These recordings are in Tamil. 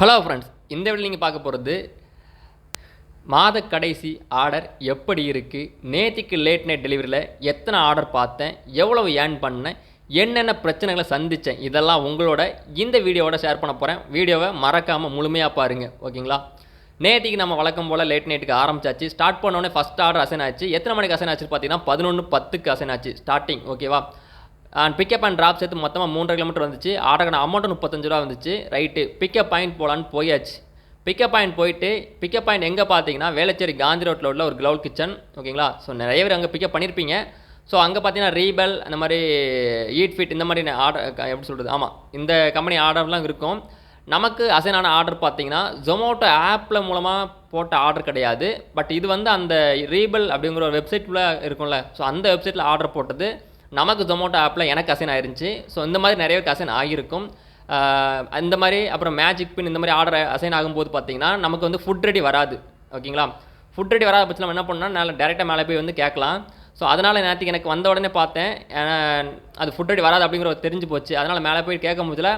ஹலோ ஃப்ரெண்ட்ஸ் இந்த வீடியோ நீங்கள் பார்க்க போகிறது மாத கடைசி ஆர்டர் எப்படி இருக்குது நேத்திக்கு லேட் நைட் டெலிவரியில் எத்தனை ஆர்டர் பார்த்தேன்? எவ்வளவு ஏர்ன் பண்ணேன்? என்னென்ன பிரச்சனைகளை சந்தித்தேன் இதெல்லாம் உங்களோட இந்த வீடியோவோட ஷேர் பண்ண போகிறேன் வீடியோவை மறக்காமல் முழுமையாக பாருங்கள் ஓகேங்களா? நேத்திக்கு நம்ம வழக்கம் போல் லேட் நைட்டுக்கு ஆரம்பிச்சாச்சு. ஸ்டார்ட் பண்ணோடனே ஃபஸ்ட் ஆர்டர் அசைன் ஆச்சு. எத்தனை மணிக்கு அசைன் ஆச்சு பார்த்தீங்கன்னா பதினொன்று பத்துக்கு அசைன் ஆச்சு. ஸ்டார்டிங் ஓகேவா? அண்ட் பிக்கப் அண்ட் ட்ராப் சேர்த்து மொத்தமாக மூன்றரை கிலோமீட்டர் வந்துச்சு. ஆர்டருக்கான அமௌண்ட் முப்பத்தஞ்சு ரூபா வந்துச்சு. ரைட்டு பிக்கப் பாயிண்ட் போகலான்னு போயாச்சு. பிக்கப் பாயிண்ட் போயிட்டு பிக்கப் பாயிண்ட் எங்கே பார்த்தீங்கன்னா வேளச்சேரி காந்தி ரோட்டில் உள்ள ஒரு க்ளவுட் கிச்சன் ஓகேங்களா? ஸோ நிறைய பேர் அங்கே பிக்கப் பண்ணியிருப்பீங்க ஸோ அங்கே பார்த்தீங்கன்னா ரீபெல் அந்த மாதிரி ஈட் ஃபிட் இந்த மாதிரி ஆர்டர் எப்படி சொல்கிறது ஆமாம் இந்த கம்பெனி ஆர்டர்லாம் இருக்கும். நமக்கு அசைனான ஆர்டர் பார்த்தீங்கன்னா ஜொமேட்டோ ஆப்பில் மூலமாக போட்ட ஆர்டர் கிடையாது. பட் இது வந்து அந்த ரீபெல் அப்படிங்கிற ஒரு வெப்சைட்டில் இருக்கும்ல. ஸோ அந்த வெப்சைட்டில் ஆர்டர் போட்டது. நமக்கு ஜொமேட்டோ ஆப்பில் எனக்கு அசைன் ஆயிருந்துச்சு. ஸோ இந்த மாதிரி நிறைய பேருக்கு அசைன் ஆகியிருக்கும். அந்த இந்த மாதிரி அப்புறம் மேஜிக் பின் இந்த மாதிரி ஆர்டர் அசைன் ஆகும்போது பார்த்தீங்கன்னா நமக்கு வந்து ஃபுட் ரெடி வராது. ஓகேங்களா ஃபுட் ரெடி வராத பட்சம் நம்ம என்ன பண்ணால் நல்லா டேரெக்டாக மேலே போய் வந்து கேட்கலாம். ஸோ அதனால் நேற்றுக்கு எனக்கு வந்த உடனே பார்த்தேன். ஏன்னா, அது ஃபுட் ரெடி வராது அப்படிங்கிற ஒரு தெரிஞ்சு போச்சு. அதனால் மேலே போய் கேட்கும் போதில்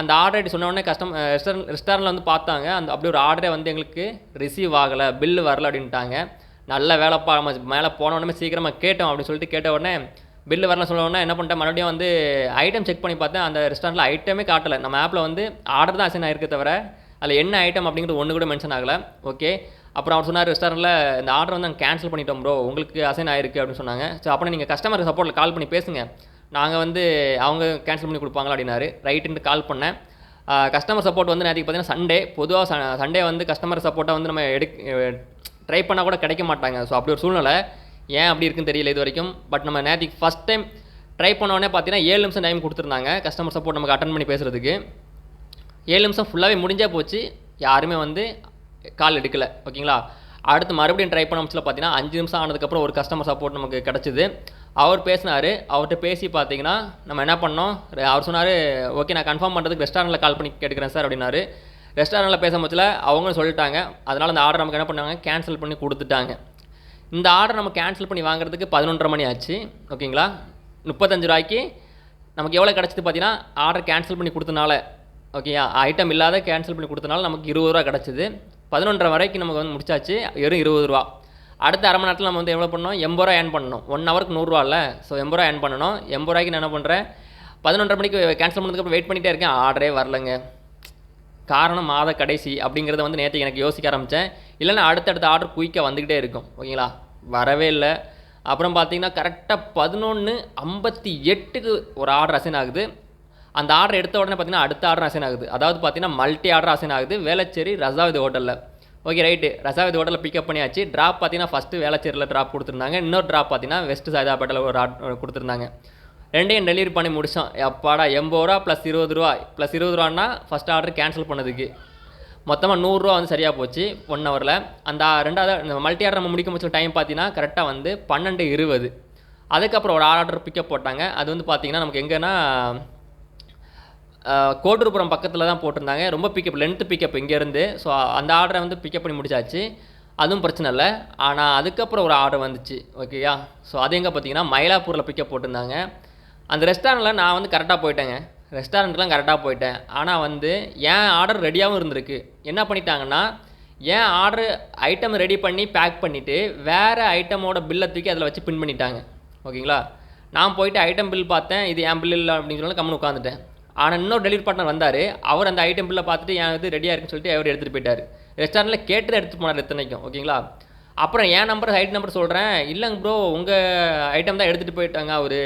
அந்த ஆர்டர் ஐடி சொன்ன உடனே கஸ்டம் ரெஸ்டாரண்ட் ரெஸ்டாரண்ட்டில் வந்து பார்த்தாங்க. அந்த அப்படி ஒரு ஆர்டரே வந்து எங்களுக்கு ரிசீவ் ஆகலை பில்லு வரல அப்படின்ட்டாங்க. நல்ல வேலைப்பா நம்ம மேலே போன உடனே சீக்கிரமாக கேட்டோம் அப்படின்னு சொல்லிட்டு கேட்ட உடனே பில்லு வரல சொல்லணும்னா என்ன பண்ணிட்டேன் மறுபடியும் வந்து ஐட்டம் செக் பண்ணி பார்த்தேன் அந்த ரெஸ்டாரண்ட்டில் ஐட்டமே காட்டலை. நம்ம ஆப்பில் வந்து ஆர்டர் தான் அசைன் ஆயிருக்கே தவிர அதில் என்ன ஐட்டம் அப்படிங்கிறது ஒன்று கூட மென்ஷன் ஆகலை. ஓகே அப்புறம் அவர் சொன்னார் ரெஸ்டாரண்ட்டில் இந்த ஆர்டர் வந்து நாங்கள் கேன்சல் பண்ணிட்டோம் ப்ரோ உங்களுக்கு அசைன் ஆயிருக்கு அப்படின்னு சொன்னாங்க. ஸோ அப்புறம் நீங்கள் கஸ்டமர் சப்போர்ட்டில் கால் பண்ணி பேசுங்க. நாங்கள் வந்து அவங்க கேன்சல் பண்ணி கொடுப்பாங்களா அப்படின்னாரு. ரைட்டுன்ட்டு கால் பண்ணேன். கஸ்டமர் சப்போர்ட் வந்து நேற்றுக்கு பார்த்தீங்கன்னா சண்டே பொதுவாக சண்டே வந்து கஸ்டமர் சப்போர்ட்டை வந்து நம்ம எடுக்க ட்ரை பண்ணால் கூட கிடைக்க மாட்டாங்க. ஸோ அப்படி ஒரு சூழ்நிலை. ஏன் அப்படி இருக்குன்னு தெரியல இது வரைக்கும். பட் நம்ம நேற்றுக்கு ஃபஸ்ட் டைம் ட்ரை பண்ண உடனே பார்த்தீங்கன்னா ஏழு நிமிஷம் டைம் கொடுத்துருந்தாங்க. கஸ்டமர் சப்போர்ட் நமக்கு அட்டன் பண்ணி பேசுகிறதுக்கு ஏழு நிமிஷம் ஃபுல்லாகவே முடிஞ்சே போச்சு. யாருமே வந்து கால் எடுக்கலை. ஓகேங்களா அடுத்து மறுபடியும் ட்ரை பண்ண முடிச்சல பார்த்தீங்கன்னா அஞ்சு நிமிஷம் ஆனதுக்கப்புறம் ஒரு கஸ்டமர் சப்போர்ட் நமக்கு கிடச்சிது. அவர் பேசினார். அவர்கிட்ட பேசி பார்த்தீங்கன்னா நம்ம என்ன பண்ணோம்? அவர் சொன்னார் ஓகே நான் கன்ஃபார்ம் பண்ணுறதுக்கு ரெஸ்டாரண்ட்டில் கால் பண்ணி கேட்டுக்கிறேன் சார் அப்படின்னாரு. ரெஸ்டாரண்ட்டில் பேச பட்சத்தில் அவங்களும் சொல்லிட்டாங்க. அதனால் அந்த ஆர்டர் நமக்கு என்ன பண்ணாங்க? கேன்சல் பண்ணி கொடுத்துட்டாங்க. இந்த ஆர்டர் நம்ம கேன்சல் பண்ணி வாங்குறதுக்கு பதினொன்றரை மணி ஆச்சு. ஓகேங்களா? முப்பத்தஞ்சு ரூபாய்க்கு நமக்கு எவ்வளோ கிடச்சிது பார்த்தீங்கன்னா ஆர்டர் கேன்சல் பண்ணி கொடுத்தனால ஓகேயா ஐட்டம் இல்லாத கேன்சல் பண்ணி கொடுத்தனால நமக்கு இருபது ரூபா கிடச்சிது. பதினொன்றரை வரைக்கும் நமக்கு வந்து முடிச்சாச்சு வெறும் இருபது ரூபா. அடுத்த அரை மணி நேரத்தில் நம்ம வந்து எவ்வளோ பண்ணோம் எண்பது ரூபா ஏர்ன் பண்ணணும். ஒன் ஹவருக்கு நூறுரூவா இல்லை. ஸோ எண்பது ரூபா ஏர்ன் பண்ணணும். எண்பது ரூபாய்க்கு நான் என்ன பண்ணுறேன் பதினொன்றரை மணிக்கு கேன்சல் பண்ணதுக்கப்புறம் வெயிட் பண்ணிகிட்டே இருக்கேன். ஆர்டரே வரலங்க. காரணம் மாத கடைசி அப்படிங்கிறத வந்து நேற்று எனக்கு யோசிக்க ஆரம்பித்தேன் இல்லைன்னா அடுத்தடுத்த ஆர்டர் குயிக்காக வந்துக்கிட்டே இருக்கும். ஓகேங்களா? வரவே இல்லை. அப்புறம் பார்த்தீங்கன்னா கரெக்டாக பதினொன்று ஐம்பத்தி எட்டுக்கு ஒரு ஆர்டர் அசைன் ஆகுது. அந்த ஆர்டர் எடுத்த உடனே பார்த்தீங்கன்னா அடுத்த ஆர்டர் அசைன் ஆகுது. அதாவது பார்த்தீங்கன்னா மல்டி ஆர்டர் அசைன் ஆகுது. வேளச்சேரி ரசாவிதி ஹோட்டலில் ஓகே ரைட்டு ரசாவிதி ஹோட்டலில் பிக்கப் பண்ணியாச்சு. ட்ராப் பார்த்தீங்கன்னா ஃபஸ்ட்டு வேளச்சேரியில் ட்ராப் கொடுத்துருந்தாங்க. இன்னொரு ட்ராப் பார்த்தீங்கன்னா வெஸ்ட் சாயதாப்பேட்டில் ஒரு ஆர்டர் கொடுத்துருந்தாங்க. ரெண்டையும் டெலிவரி பண்ணி முடித்தோம் எப்பாடா எண்பது ரூபா ப்ளஸ் இருபது ரூபா. ப்ளஸ் இருபது ரூபான்னா ஃபஸ்ட் ஆர்டர் கேன்சல் பண்ணதுக்கு. மொத்தமாக நூறுரூவா வந்து சரியாக போச்சு ஒன் ஹவரில் அந்த ரெண்டாவது மல்டி ஆர்டர் நம்ம முடிக்க முடிச்ச டைம் பார்த்தீங்கன்னா கரெக்டாக வந்து பன்னெண்டு இருபது. அதுக்கப்புறம் ஒரு ஆர்டர் பிக்கப் போட்டாங்க. அது வந்து பார்த்தீங்கன்னா நமக்கு எங்கன்னா கோட்டூர்புரம் பக்கத்தில் தான் போட்டிருந்தாங்க. ரொம்ப பிக்கப் லென்த்து பிக்கப் இங்கேருந்து. ஸோ அந்த ஆர்டரை வந்து பிக்கப் பண்ணி முடிச்சாச்சு. அதுவும் பிரச்சனை இல்லை. ஆனால் அதுக்கப்புறம் ஒரு ஆர்டர் வந்துச்சு. ஓகேயா ஸோ அது எங்கே பார்த்தீங்கன்னா மயிலாப்பூரில் பிக்கப் போட்டிருந்தாங்க. அந்த ரெஸ்டாரண்ட்டில் நான் வந்து கரெக்டாக போயிட்டேங்க. ரெஸ்டாரண்ட்டுலாம் கரெக்டாக போயிட்டேன். ஆனால் வந்து என் ஆர்டர் ரெடியாகவும் இருந்திருக்கு. என்ன பண்ணிட்டாங்கன்னா என் ஆர்டர் ஐட்டம் ரெடி பண்ணி பேக் பண்ணிவிட்டு வேறு ஐட்டமோட பில்லை தூக்கி அதில் வச்சு பின் பண்ணிட்டாங்க. ஓகேங்களா? நான் போயிட்டு ஐட்டம் பில் பார்த்தேன். இது என் பில் இல்லை அப்படின்னு சொல்லி கம்முன்னு உட்காந்துட்டேன். ஆனால் இன்னொரு டெலிவரி பார்ட்னர் வந்தார். அவர் அந்த ஐட்டம் பில்லை பார்த்துட்டு என் இது ரெடியாக இருக்குன்னு சொல்லிட்டு அவர் எடுத்துகிட்டு போயிட்டார். ரெஸ்டாரண்ட்டில் கேட்டு எடுத்துகிட்டு போனார் எத்தனைக்கும் ஓகேங்களா? அப்புறம் என் நம்பர் ஹைட் நம்பர் சொல்கிறேன் இல்லைங்க ப்ரோ உங்கள் ஐட்டம் தான் எடுத்துகிட்டு போயிட்டாங்க அவர்.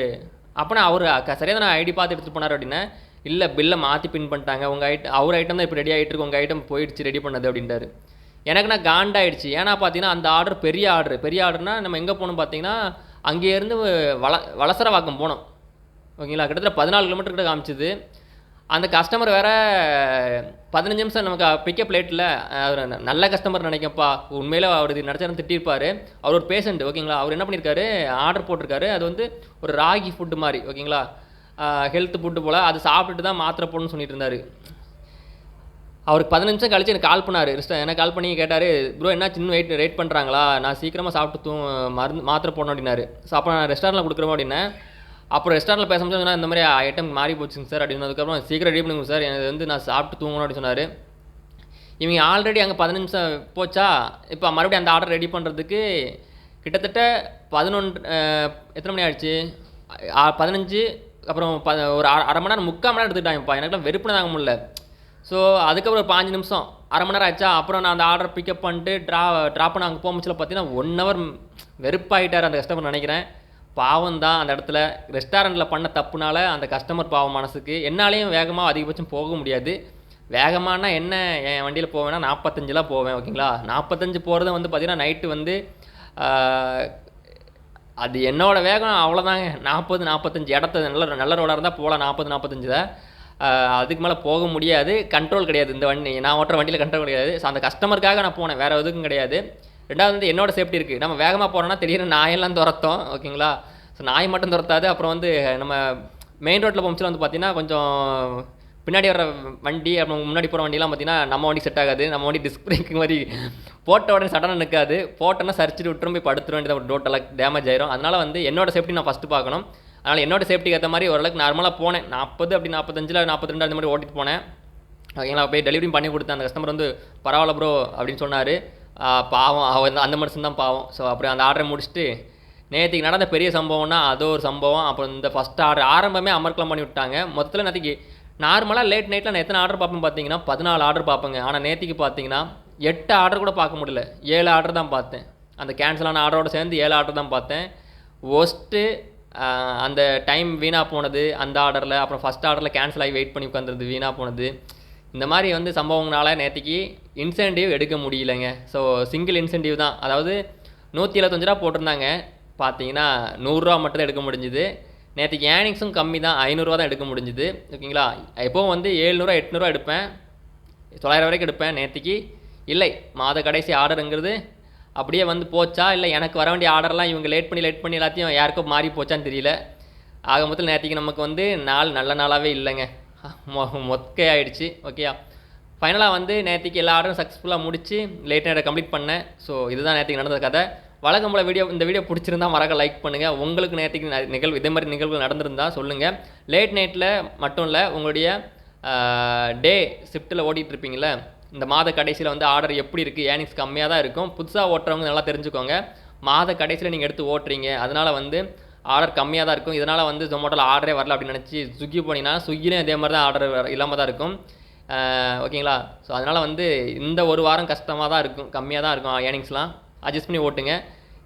அப்போனா அவர் சரியாக தான் ஐடி பார்த்து எடுத்துகிட்டு போனார் அப்படின்னா இல்லை பில்லை மாற்றி பின் பண்ணிட்டாங்க உங்கள் ஐட்டம் அவர் ஐட்டம் தான் இப்போ ரெடி ஆகிட்டு இருக்கு உங்கள் ஐட்டம் போயிடுச்சு ரெடி பண்ணது அப்படின்ட்டாரு. எனக்கு நான் காண்டாயிடுச்சு. ஏன்னா பார்த்தீங்கன்னா அந்த ஆர்டர் பெரிய ஆர்டர் பெரிய ஆர்டர்னால் நம்ம எங்கே போகணும் பார்த்தீங்கன்னா அங்கேருந்து வள வளசரவாக்கம் போனோம். ஓகேங்களா? கிட்டத்தட்ட பதினாலு கிலோமீட்டர் கிட்ட காமிச்சது. அந்த கஸ்டமர் வேற பதினஞ்சு நிமிஷம் நமக்கு பிக்கப் லேட்டில் அவர் நல்ல கஸ்டமர் நினைக்கப்பா. உண்மையில் அவர் இது நினச்சாலும் திட்டிருப்பார். அவர் ஒரு பேஷண்ட் ஓகேங்களா அவர் என்ன பண்ணியிருக்காரு ஆர்டர் போட்டிருக்காரு. அது வந்து ஒரு ராகி ஃபுட்டு மாதிரி ஓகேங்களா ஹெல்த் ஃபுட்டு போல். அது சாப்பிட்டுட்டு தான் மாத்திரை போடணும்னு சொல்லிட்டு இருந்தார். அவருக்கு பதினஞ்சு நிமிஷம் கழிச்சு எனக்கு கால் பண்ணார். எனக்கு கால் பண்ணி கேட்டார். ப்ரோ என்ன சின்ன வெயிட் ரேட் பண்ணுறாங்களா நான் சீக்கிரமாக சாப்பிட்டு தூ மருந்து மாத்திரை போடணும் அப்படின்னாரு. சாப்பிட நான் ரெஸ்டாரண்ட்டில் கொடுக்குறோம் அப்படின்னேன். அப்புறம் ரெஸ்டாரண்ட்டில் பேசும்போது சொன்னா, இந்த மாதிரி ஐட்டம் மாறி போச்சுங்க சார் அப்படின்னதுக்கப்புறம் சீக்கிரம் ரெடி பண்ணுங்க சார் எனக்கு வந்து நான் சாப்பிட்டு தூங்கணும் அப்படின்னு சொன்னார். இவங்க ஆல்ரெடி அங்கே பதினஞ்சு நிமிஷம் போச்சா? இப்போ மறுபடியும் அந்த ஆர்டர் ரெடி பண்ணுறதுக்கு கிட்டத்தட்ட பதினொன்று எத்தனை மணி ஆயிடுச்சு? பதினஞ்சு அப்புறம் ப ஒரு அரை அரை மணி நேரம் முக்கால் மணி நேரம் எடுத்துக்கிட்டாங்கப்பா. எனக்குலாம் வெறுப்புன தாங்க முடியல. ஸோ அதுக்கப்புறம் ஒரு பாஞ்சு நிமிஷம் அரை மணி நேரம் ஆச்சா அப்புறம் நான் அந்த ஆர்டர் பிக்கப் பண்ணிட்டு ட்ரா ட்ராப் பண்ண அங்கே போக போகும்போதுல பார்த்தீங்கன்னா ஒன் ஹவர் வெறுப்பாயிட்டார் அந்த கஸ்டமர் நினைக்கிறேன். பாவம் தான் அந்த இடத்துல ரெஸ்டாரண்ட்டில் பண்ண தப்புனால அந்த கஸ்டமர் பாவம் மனசுக்கு என்னாலையும் வேகமாக அதிகபட்சம் போக முடியாது. வேகமானா என்ன? என் வண்டியில் போவேன்னா நாற்பத்தஞ்சிலாம் போவேன் ஓகேங்களா? நாற்பத்தஞ்சு போகிறத வந்து பார்த்திங்கன்னா நைட்டு வந்து அது என்னோட வேகம் அவ்வளோதாங்க நாற்பது நாற்பத்தஞ்சு இடத்த நல்ல நல்ல ரோடாக இருந்தால் போகலாம் நாற்பது நாற்பத்தஞ்சு தான் அதுக்கு மேலே போக முடியாது. கண்ட்ரோல் கிடையாது இந்த வண்டி. நான் ஓட்டுற வண்டியில் கண்ட்ரோல் கிடையாது. ஸோ அந்த கஸ்டமருக்காக நான் போனேன். வேறு எதுக்கும் கிடையாது. ரெண்டாவது வந்து என்னோட சேஃப்டி இருக்குது நம்ம வேகமாக போகிறோன்னா திடீர்னு நாயெல்லாம் துரத்தோம் ஓகேங்களா? ஸோ நாய் மட்டும் துரத்தாது. அப்புறம் வந்து நம்ம மெயின் ரோட்டில் போகும்போது வந்து பார்த்தீங்கன்னா கொஞ்சம் பின்னாடி வர வண்டி அப்புறம் முன்னாடி போகிற வண்டிலாம் பார்த்தீங்கன்னா நம்ம வண்டி செட் ஆகாது. நம்ம வண்டி டிஸ்க் பிரேக் மாதிரி போட்ட உடனே சடனாக நிற்காது போட்டோன்னா சரிச்சிட்டு விட்டுரும் போய் படுத்துட வேண்டியது டோட்டலாக டேமேஜ் ஆயிரும். அதனால் வந்து என்னோட சேஃப்டி நான் ஃபஸ்ட்டு பார்க்கணும். அதனால் என்னோட சேஃப்டிக்கு ஏற்ற மாதிரி ஓரளவுக்கு நார்மலாக போனேன். நாற்பது அப்படி நாற்பத்தஞ்சில் நாற்பத்தி ரெண்டு அந்த மாதிரி ஓட்டிட்டு போனேன். ஓகேங்களா? போய் டெலிவரியும் பண்ணி கொடுத்தேன். அந்த கஸ்டமர் வந்து பரவாயில்ல ப்ரோ அப்படின்னு சொன்னார். பாவம். அவன் அந்த மனுஷன் தான் பாவம். ஸோ அப்படி அந்த ஆர்டரை முடிச்சுட்டு நேற்றுக்கு நடந்த பெரிய சம்பவம்னா அது ஒரு சம்பவம். அப்புறம் இந்த ஃபஸ்ட் ஆர்டர் ஆரம்பமே அமர்க்கலம் பண்ணி விட்டாங்க. மொத்தத்தில் நேற்றுக்கு நார்மலாக லேட் நைட்டில் நான் எத்தனை ஆர்டர் பார்ப்பேன் பார்த்தீங்கன்னா பதினாலு ஆர்டர் பார்ப்பேங்க. ஆனால் நேற்றுக்கு பார்த்தீங்கன்னா எட்டு ஆர்டர் கூட பார்க்க முடியல. ஏழு ஆர்டர் தான் பார்த்தேன். அந்த கேன்சலான ஆர்டரோட சேர்ந்து ஏழு ஆர்டர் தான் பார்த்தேன். ஒஸ்ட்டு அந்த டைம் வீணாக போனது அந்த ஆர்டரில் அப்புறம் ஃபஸ்ட் ஆர்டரில் கேன்சல் ஆகி வெயிட் பண்ணி உட்காந்துருந்து வீணாக போனது. இந்த மாதிரி வந்து சம்பவங்களால் நேற்றுக்கு இன்சென்டிவ் எடுக்க முடியலைங்க. ஸோ சிங்கிள் இன்சென்டிவ் தான். அதாவது நூற்றி எழுபத்தஞ்சு ரூபா போட்டிருந்தாங்க. பார்த்தீங்கன்னா நூறுரூவா மட்டும் தான் எடுக்க முடிஞ்சுது. நேற்றுக்கு ஏர்னிங்ஸும் கம்மி தான். ஐநூறுரூவா தான் எடுக்க முடிஞ்சுது. ஓகேங்களா? எப்போவும் வந்து ஏழ்நூறுவா எட்நூறுவா எடுப்பேன். தொள்ளாயிரம் வரைக்கும் எடுப்பேன் நேற்றுக்கு இல்லை மாத கடைசி ஆர்டருங்கிறது அப்படியே வந்து போச்சா? இல்லை எனக்கு வர வேண்டிய ஆர்டர்லாம் இவங்க லேட் பண்ணி லேட் பண்ணி எல்லாத்தையும் யாருக்கும் மாறி போச்சான்னு தெரியல. ஆக மொத்தத்தில் நேற்றுக்கு நமக்கு வந்து நாள் நல்ல நாளாகவே இல்லைங்க. மொ மொக்கை ஆயிடுச்சு ஓகேயா? ஃபைனலாக வந்து நேற்றுக்கு எல்லா ஆர்டரும் சக்ஸஸ்ஃபுல்லாக முடிச்சு லேட் நைட்டை கம்ப்ளீட் பண்ணேன். ஸோ இதுதான் நேற்றுக்கு நடந்த கதை. வழக்கம் போல் வீடியோ இந்த வீடியோ பிடிச்சிருந்தா மறக்க லைக் பண்ணுங்கள் உங்களுக்கு நேற்றுக்கு நிகழ்வு இதே மாதிரி நிகழ்வு நடந்திருந்தால் சொல்லுங்கள் லேட் நைட்டில் மட்டும் இல்லை உங்களுடைய டே ஷிஃப்ட்டில் ஓடிட்டு இந்த மாத கடைசியில் வந்து ஆர்டர் எப்படி இருக்குது ஏர்னிங்ஸ் கம்மியாக தான் இருக்கும். புதுசாக ஓட்டுறவங்க நல்லா தெரிஞ்சுக்கோங்க. மாத கடைசியில் நீங்கள் எடுத்து ஓட்டுறீங்க. அதனால் வந்து ஆர்டர் கம்மியாக தான் இருக்கும். இதனால் வந்து ஜொமேட்டோவில் ஆர்டரே வரல அப்படின்னு நினச்சி ஸ்விக்கி போனீங்கன்னா ஸ்விக்கிலையும் இதே மாதிரி தான் ஆர்டர் இல்லாமல் தான் இருக்கும். ஓகேங்களா? ஸோ அதனால் வந்து இந்த ஒரு வாரம் கஷ்டமாக தான் இருக்கும் கம்மியாக தான் இருக்கும் ஏர்னிங்ஸ்லாம் அட்ஜஸ்ட் பண்ணி ஓட்டுங்க.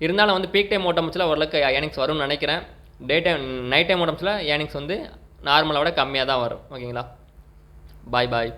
இருந்தாலும் வந்து பீக் டைம் ஓட்டமிச்சில் ஓரளவுக்கு ஏர்னிங்ஸ் வரும்னு நினைக்கிறேன். டே டைம் நைட் டைம் ஓட்டமிச்சில் ஏர்னிங்ஸ் வந்து நார்மலை விட கம்மியாக தான் வரும். ஓகேங்களா? பாய் பாய்